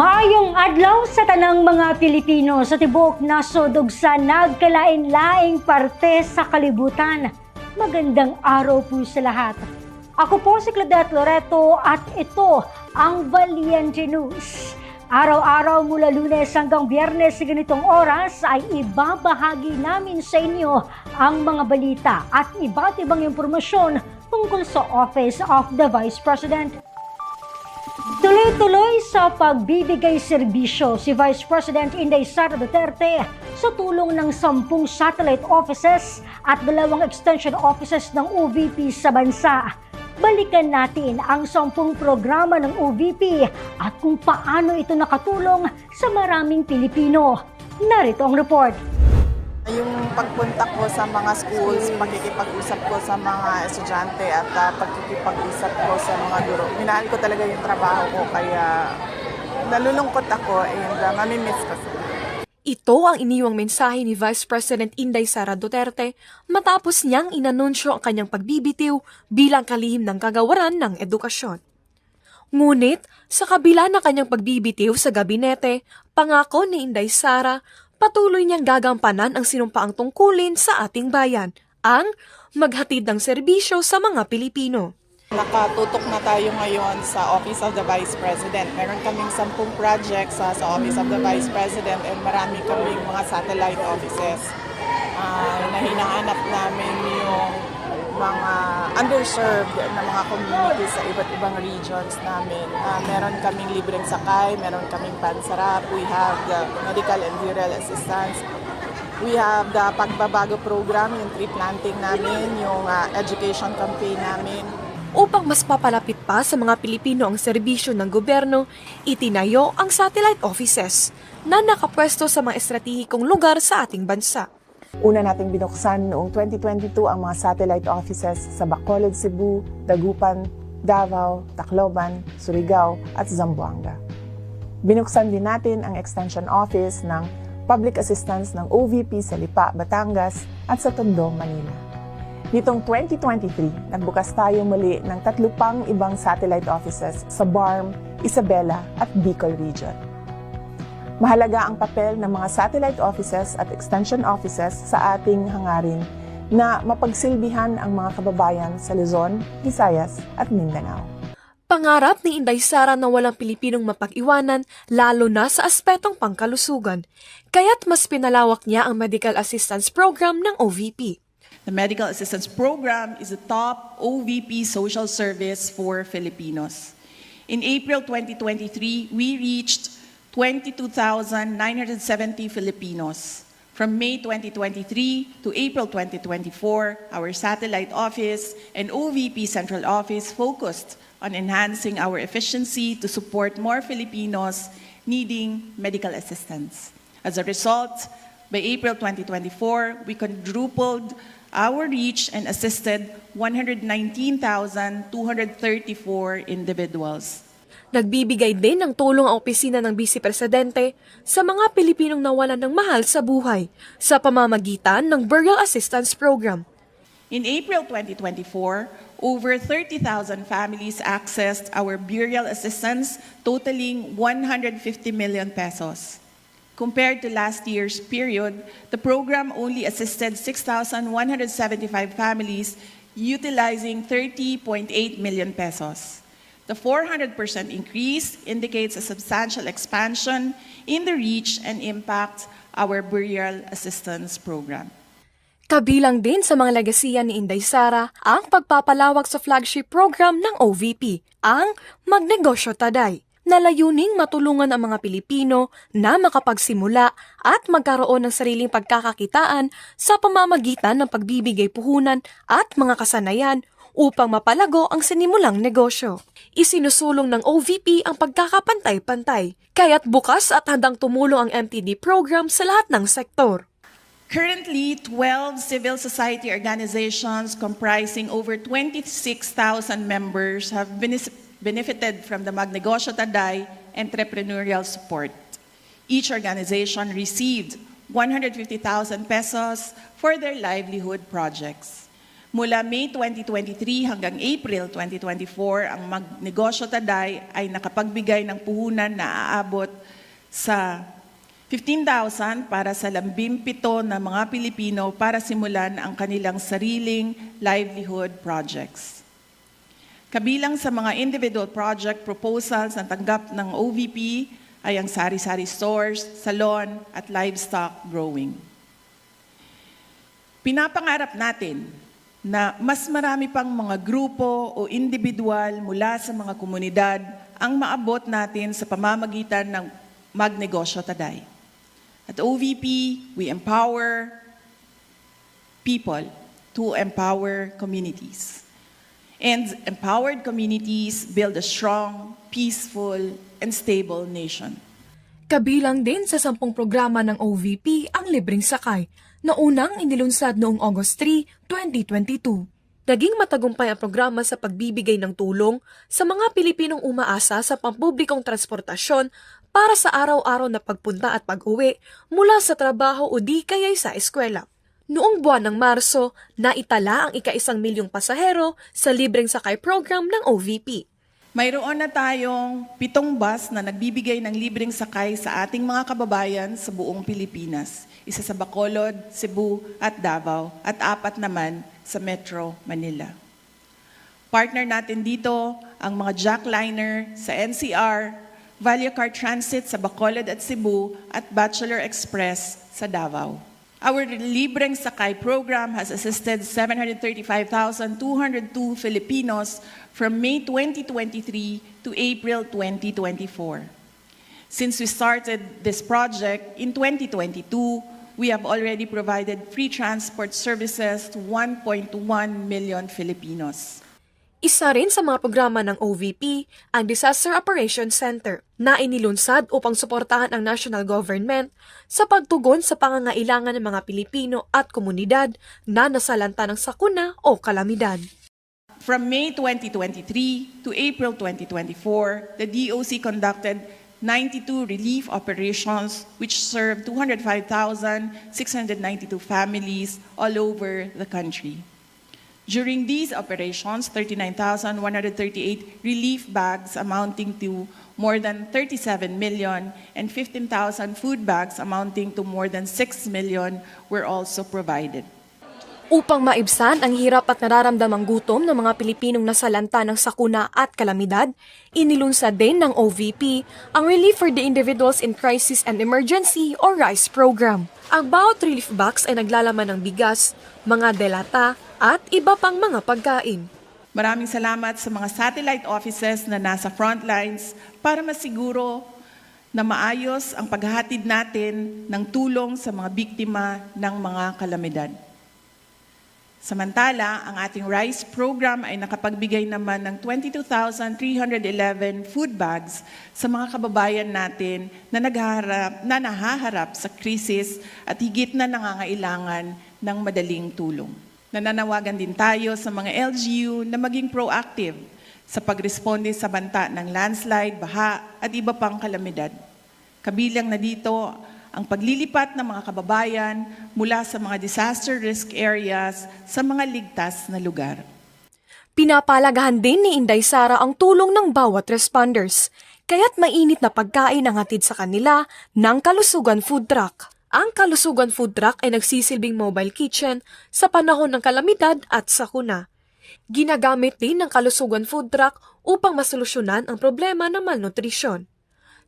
Maayong adlaw sa tanang mga Pilipino sa tibok nasod ug sa nagkalain-laing parte sa kalibutan. Magandang araw po sa lahat. Ako po si Claudette Loreto at ito ang Valiente News. Araw-araw mula lunes hanggang biyernes sa ganitong oras ay ibabahagi namin sa inyo ang mga balita at iba't ibang impormasyon tungkol sa Office of the Vice President. Tuloy-tuloy sa pagbibigay serbisyo si Vice President Inday Sara Duterte sa tulong ng sampung satellite offices at dalawang extension offices ng OVP sa bansa. Balikan natin ang sampung programa ng OVP at kung paano ito nakatulong sa maraming Pilipino. Narito ang report. Yung pagpunta ko sa mga schools, pakikipag-usap ko sa mga estudyante at uh, pagkikipag-usap ko sa mga guro. Minahal ko talaga yung trabaho ko kaya nalulungkot ako and uh, mamimiss ko sila. Ito ang iniwang mensahe ni Vice President Inday Sara Duterte matapos niyang inanunsyo ang kanyang pagbibitiw bilang kalihim ng kagawaran ng edukasyon. Ngunit, sa kabila ng kanyang pagbibitiw sa gabinete, pangako ni Inday Sara, patuloy niyang gagampanan ang sinumpaang tungkulin sa ating bayan, ang maghatid ng serbisyo sa mga Pilipino. Nakatutok na tayo ngayon sa Office of the Vice President. Meron kaming sampung projects sa, sa Office of the Vice President and marami kaming mga satellite offices uh, na hinahanap namin yung mga underserved na mga communities sa iba't ibang regions namin. Uh, meron kaming libreng sakay, meron kaming pansarap, we have the medical and rural assistance, We have the pagbabago program, yung tree planting namin, yung uh, education campaign namin. Upang mas papalapit pa sa mga Pilipino ang serbisyo ng gobyerno, itinayo ang satellite offices na nakapwesto sa mga estratehikong lugar sa ating bansa. Una nating binuksan noong 2022 ang mga satellite offices sa Bacolod, Cebu, Dagupan, Davao, Tacloban, Surigao at Zamboanga. Binuksan din natin ang extension office ng Public Assistance ng OVP sa Lipa, Batangas at sa Tondo, Manila. Nitong 2023, nagbukas tayo muli ng tatlo pang ibang satellite offices sa BARM, Isabela at Bicol Region. Mahalaga ang papel ng mga satellite offices at extension offices sa ating hangarin na mapagsilbihan ang mga kababayan sa Luzon, Visayas at Mindanao. Pangarap ni Inday Sara na walang Pilipinong mapag-iwanan lalo na sa aspetong pangkalusugan, kaya't mas pinalawak niya ang medical assistance program ng OVP. The Medical Assistance Program is the top OVP social service for Filipinos. In April 2023, we reached 22,970 Filipinos. From May 2023 to April 2024, our satellite office and OVP central office focused on enhancing our efficiency to support more Filipinos needing medical assistance. As a result, by April 2024, we quadrupled our reach and assisted 119,234 individuals. Nagbibigay din ng tulong ang opisina ng Vice Presidente sa mga Pilipinong nawalan ng mahal sa buhay sa pamamagitan ng Burial Assistance Program. In April 2024, over 30,000 families accessed our burial assistance totaling 150 million pesos. Compared to last year's period, the program only assisted 6,175 families utilizing 30.8 million pesos. The 400% increase indicates a substantial expansion in the reach and impact our burial assistance program. Kabilang din sa mga legasiya ni Inday Sara ang pagpapalawak sa flagship program ng OVP, ang Magnegosyo Taday, na layuning matulungan ang mga Pilipino na makapagsimula at magkaroon ng sariling pagkakakitaan sa pamamagitan ng pagbibigay puhunan at mga kasanayan upang mapalago ang sinimulang negosyo. Isinusulong ng OVP ang pagkakapantay-pantay, kaya't bukas at handang tumulong ang MTD program sa lahat ng sektor. Currently, 12 civil society organizations comprising over 26,000 members have benis- benefited from the Magnegosyo Taday entrepreneurial support. Each organization received 150,000 pesos for their livelihood projects. Mula May 2023 hanggang April 2024, ang Magnegosyo Taday ay nakapagbigay ng puhunan na aabot sa 15,000 para sa lambing pito na mga Pilipino para simulan ang kanilang sariling livelihood projects. Kabilang sa mga individual project proposals na tanggap ng OVP ay ang sari-sari stores, salon at livestock growing. Pinapangarap natin na mas marami pang mga grupo o individual mula sa mga komunidad ang maabot natin sa pamamagitan ng Magnegosyo Taday. At OVP, we empower people to empower communities. And empowered communities build a strong, peaceful, and stable nation. Kabilang din sa sampung programa ng OVP ang libreng sakay na unang inilunsad noong August 3, 2022. Naging matagumpay ang programa sa pagbibigay ng tulong sa mga Pilipinong umaasa sa pampublikong transportasyon para sa araw-araw na pagpunta at pag-uwi mula sa trabaho o di kaya'y sa eskwela. Noong buwan ng Marso, naitala ang ika-isang milyong pasahero sa libreng sakay program ng OVP. Mayroon na tayong pitong bus na nagbibigay ng libreng sakay sa ating mga kababayan sa buong Pilipinas. Isa sa Bacolod, Cebu at Davao at apat naman sa Metro Manila. Partner natin dito ang mga jackliner sa NCR, Value Transit sa Bacolod at Cebu at Bachelor Express sa Davao. Our Libreng Sakay program has assisted 735,202 Filipinos from May 2023 to April 2024. Since we started this project in 2022, we have already provided free transport services to 1.1 million Filipinos. Isa rin sa mga programa ng OVP ang Disaster Operations Center na inilunsad upang suportahan ang national government sa pagtugon sa pangangailangan ng mga Pilipino at komunidad na nasalanta ng sakuna o kalamidad. From May 2023 to April 2024, the DOC conducted 92 relief operations which served 205,692 families all over the country. During these operations, 39,138 relief bags amounting to more than 37 million and 15,000 food bags amounting to more than 6 million were also provided. Upang maibsan ang hirap at nararamdamang gutom ng mga Pilipinong nasalanta ng sakuna at kalamidad, inilunsad din ng OVP ang Relief for the Individuals in Crisis and Emergency o RICE program. Ang bawat relief box ay naglalaman ng bigas, mga delata at iba pang mga pagkain. Maraming salamat sa mga satellite offices na nasa front lines para masiguro na maayos ang paghahatid natin ng tulong sa mga biktima ng mga kalamidad. Samantala, ang ating RICE program ay nakapagbigay naman ng 22,311 food bags sa mga kababayan natin na, naghaharap, na nahaharap sa krisis at higit na nangangailangan ng madaling tulong. Nananawagan din tayo sa mga LGU na maging proactive sa pagresponde sa banta ng landslide, baha at iba pang kalamidad. Kabilang na dito ang paglilipat ng mga kababayan mula sa mga disaster risk areas sa mga ligtas na lugar. Pinapalagahan din ni Inday Sara ang tulong ng bawat responders, kaya't mainit na pagkain ang hatid sa kanila ng Kalusugan Food Truck. Ang Kalusugan Food Truck ay nagsisilbing mobile kitchen sa panahon ng kalamidad at sakuna. Ginagamit din ng Kalusugan Food Truck upang masolusyonan ang problema ng malnutrisyon.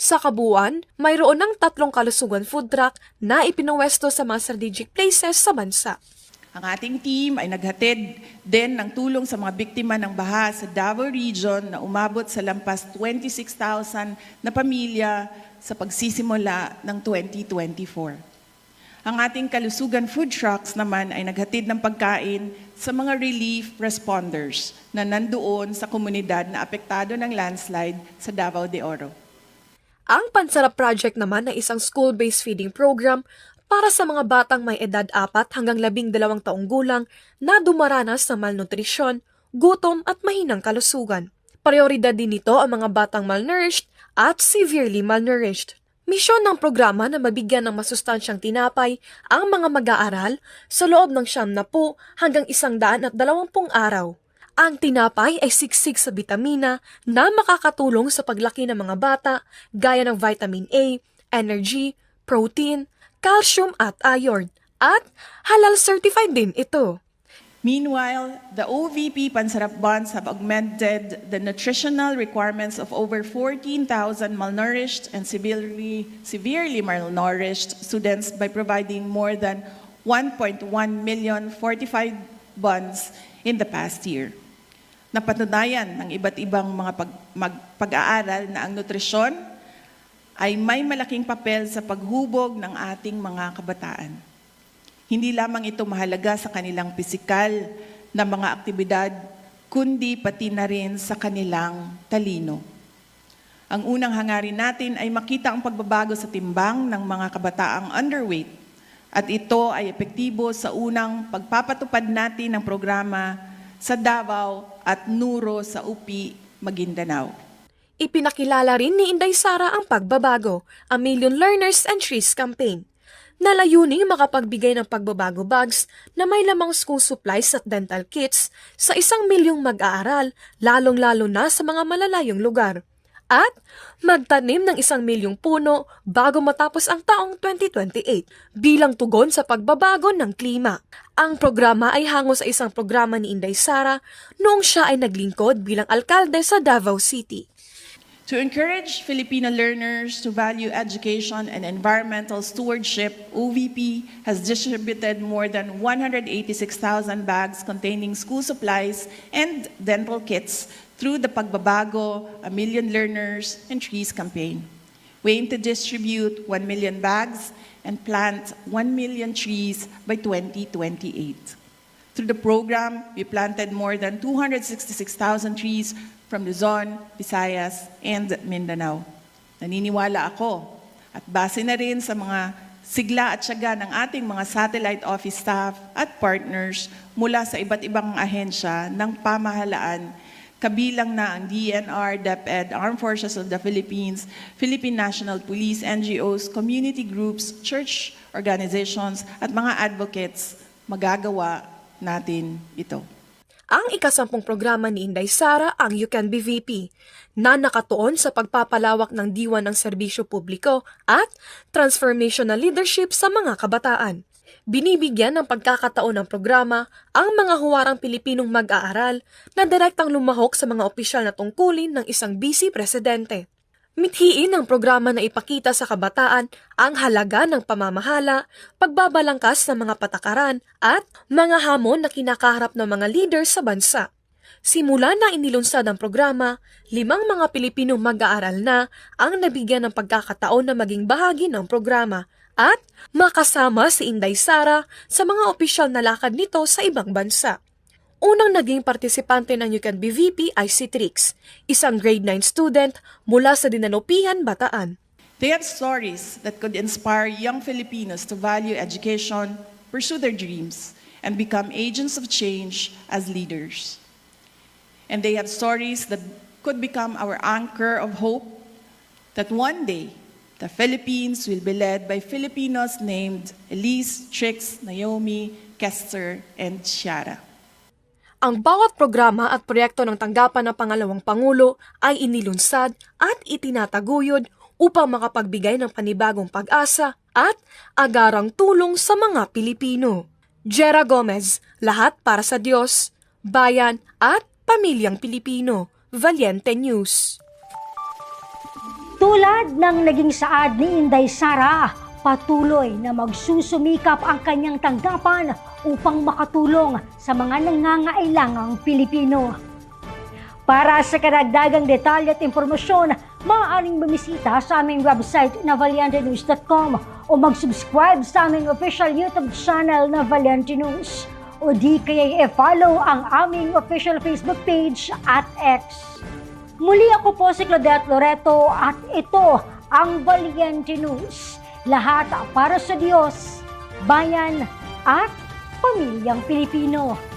Sa kabuuan, mayroon ng tatlong kalusugan food truck na ipinwesto sa mga strategic places sa bansa. Ang ating team ay naghatid din ng tulong sa mga biktima ng baha sa Davao Region na umabot sa lampas 26,000 na pamilya sa pagsisimula ng 2024. Ang ating kalusugan food trucks naman ay naghatid ng pagkain sa mga relief responders na nandoon sa komunidad na apektado ng landslide sa Davao de Oro. Ang Pansarap Project naman ay isang school-based feeding program para sa mga batang may edad 4 hanggang 12 taong gulang na dumaranas sa malnutrisyon, gutom at mahinang kalusugan. Prioridad din nito ang mga batang malnourished at severely malnourished. Misyon ng programa na mabigyan ng masustansyang tinapay ang mga mag-aaral sa loob ng siyam na po hanggang isang daan at dalawampung araw. Ang tinapay ay siksik sa bitamina na makakatulong sa paglaki ng mga bata gaya ng vitamin A, energy, protein, calcium at iron. At halal certified din ito. Meanwhile, the OVP Pansarap bonds have augmented the nutritional requirements of over 14,000 malnourished and severely, severely malnourished students by providing more than 1.1 million fortified bonds in the past year. Napatunayan ng iba't ibang mga pag, pag-aaral na ang nutrisyon ay may malaking papel sa paghubog ng ating mga kabataan. Hindi lamang ito mahalaga sa kanilang pisikal na mga aktibidad, kundi pati na rin sa kanilang talino. Ang unang hangarin natin ay makita ang pagbabago sa timbang ng mga kabataang underweight at ito ay epektibo sa unang pagpapatupad natin ng programa sa Davao at Nuro sa UPI, Maguindanao. Ipinakilala rin ni Inday Sara ang pagbabago, a Million Learners and Trees campaign, na layuning makapagbigay ng pagbabago bags na may lamang school supplies at dental kits sa isang milyong mag-aaral, lalong-lalo na sa mga malalayong lugar. At magtanim ng isang milyong puno bago matapos ang taong 2028 bilang tugon sa pagbabago ng klima. Ang programa ay hango sa isang programa ni Inday Sara noong siya ay naglingkod bilang alkalde sa Davao City. To encourage Filipino learners to value education and environmental stewardship, OVP has distributed more than 186,000 bags containing school supplies and dental kits through the Pagbabago, A Million Learners and Trees campaign. We aim to distribute 1 million bags and plant 1 million trees by 2028. Through the program, we planted more than 266,000 trees from Luzon, Visayas, and Mindanao. Naniniwala ako at base na rin sa mga sigla at syaga ng ating mga satellite office staff at partners mula sa iba't ibang ahensya ng pamahalaan kabilang na ang DNR, DepEd, Armed Forces of the Philippines, Philippine National Police, NGOs, community groups, church organizations, at mga advocates, magagawa natin ito. Ang ikasampung programa ni Inday Sara ang You Can Be VP na nakatuon sa pagpapalawak ng diwan ng serbisyo publiko at transformational leadership sa mga kabataan. Binibigyan ng pagkakataon ng programa ang mga huwarang Pilipinong mag-aaral na direktang lumahok sa mga opisyal na tungkulin ng isang busy presidente. Mithiin ng programa na ipakita sa kabataan ang halaga ng pamamahala, pagbabalangkas ng mga patakaran at mga hamon na kinakaharap ng mga leader sa bansa. Simula na inilunsad ang programa, limang mga Pilipinong mag-aaral na ang nabigyan ng pagkakataon na maging bahagi ng programa at makasama si Inday Sara sa mga opisyal na lakad nito sa ibang bansa. Unang naging partisipante ng You Can Be VP ay si Trix, isang grade 9 student mula sa Dinalupihan, Bataan. They have stories that could inspire young Filipinos to value education, pursue their dreams, and become agents of change as leaders. And they have stories that could become our anchor of hope that one day the Philippines will be led by Filipinos named Elise, Trix, Naomi, Kester, and Ciara. Ang bawat programa at proyekto ng tanggapan ng pangalawang Pangulo ay inilunsad at itinataguyod upang makapagbigay ng panibagong pag-asa at agarang tulong sa mga Pilipino. Jera Gomez, lahat para sa Diyos, bayan at pamilyang Pilipino. Valiente News. Tulad ng naging saad ni Inday Sara, patuloy na magsusumikap ang kanyang tanggapan upang makatulong sa mga nangangailangang Pilipino. Para sa karagdagang detalye at impormasyon, maaaring bumisita sa aming website na valiantenews.com o mag-subscribe sa aming official YouTube channel na Valiante News o di kaya i-follow ang aming official Facebook page at X. Muli ako po si Claudette Loreto at ito ang Valiente News. Lahat para sa Diyos, bayan at pamilyang Pilipino.